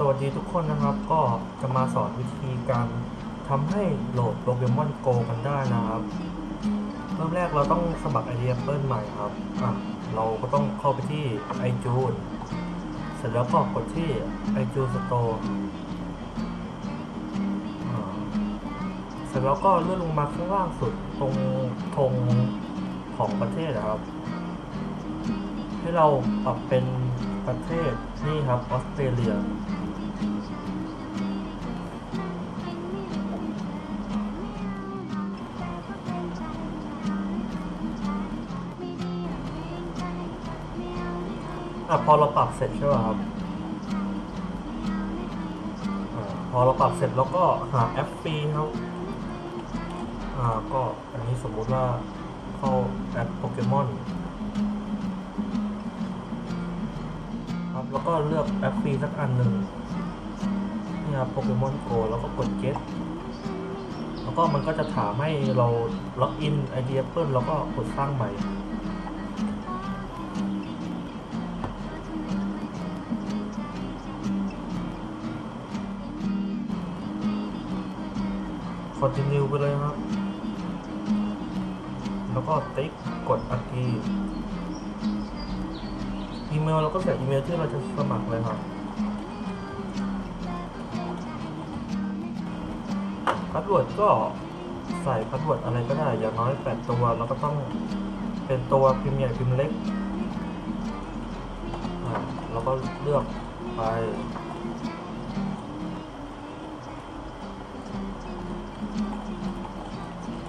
สวัสดีทุกคนนะครับก็จะมาสอนวิธีการทำให้โหลดโปเกมอนโกกันได้นะครับ เริ่มแรกเราต้องสมัคร ID Apple ใหม่ครับอะเราก็ต้องเข้าไปที่ iTunes เสร็จแล้วก็กดที่ iTunes Store เสร็จแล้วก็เลื่อนลงมาข้างล่างสุดตรงธงของประเทศนะครับ ให้เราปรับเป็นประเทศนี่ครับออสเตรเลียอะพอเราปรับเสร็จใช่ไหมครับอาพอเราปรับเสร็จแล้วก็หาแอปฟรีครับอ่าก็อันนี้สมมุติว่าเข้าแอปโปเกมอน แล้วก็เลือกแอปฟรีสักอันหนึ่งนี่ครับโปเกมอนโกแล้วก็กด get แล้วก็มันก็จะถามให้เราล็อกอิน ID Apple แล้วก็กดสร้างใหม่ continue ไปเลยครับ แล้วก็ติ๊กกดอัดอี อีเมลเราก็ใส่อีเมลที่เราจะสมัครเลยครับพาสเวิร์ดก็ใส่พาสเวิร์ดอะไรก็ได้อย่างน้อย 8 ตัวแล้วก็ต้องเป็นตัวพิมพ์ใหญ่พิมพ์เล็กอ่าแล้วก็เลือกไป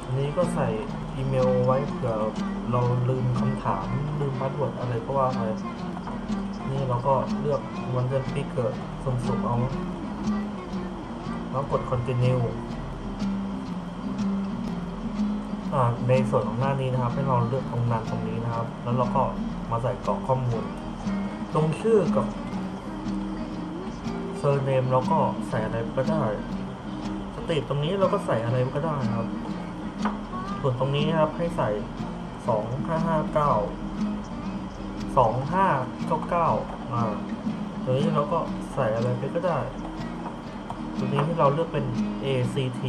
อันนี้ก็ใส่ อีเมลไว้เผื่อเราลืมคำถามลืมพาสเวิร์ดอะไรก็ว่าไปนี่เราก็เลือกวันเดือนปีเกิดสุ่มสุกเอา แล้วกด continue อ่าในส่วนของหน้านี้นะครับ ให้เราเลือกตรงนั้นตรงนี้นะครับ แล้วเราก็มาใส่กรอกข้อมูล ตรงชื่อกับเซอร์เนมเราก็ใส่อะไรก็ได้สตรีทตรงนี้เราก็ใส่อะไรก็ได้ครับ ส่วนตรงนี้นะครับให้ใส่สองห้าห้าเก้าสองห้าเก้าเก้าอ่าตรงนี้เราก็ใส่อะไรไปก็ได้ตรงนี้ที่เราเลือกเป็น ACT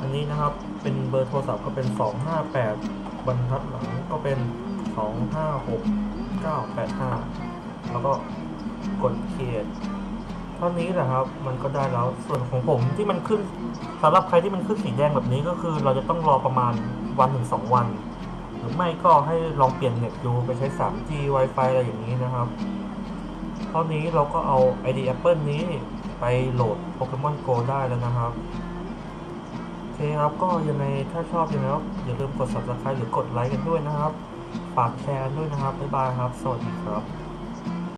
อันนี้นะครับเป็นเบอร์โทรศัพท์ก็เป็น 258 บรรทัดหลังก็เป็น 256 985 แล้วก็กด create เท่านี้แหละครับ มันก็ได้แล้วส่วนของผมที่มันขึ้นสำหรับใครที่มันขึ้นสีแดงแบบนี้ก็คือ เราจะต้องรอประมาณวันถึงสองวัน หรือไม่ก็ให้ลองเปลี่ยนเน็ตดูไปใช้ 3G Wi-Fi อะไรอย่างนี้นะครับ เท่านี้เราก็เอา ID Apple นี้ไปโหลด Pokemon Go ได้แล้วนะครับโอเคครับก็ยังไงถ้าชอบยังไงก็อย่าลืมกด subscribe หรือกดไลค์กันด้วยนะครับ ฝากแชร์ด้วยนะครับบ๊ายบายครับ สวัสดีครับ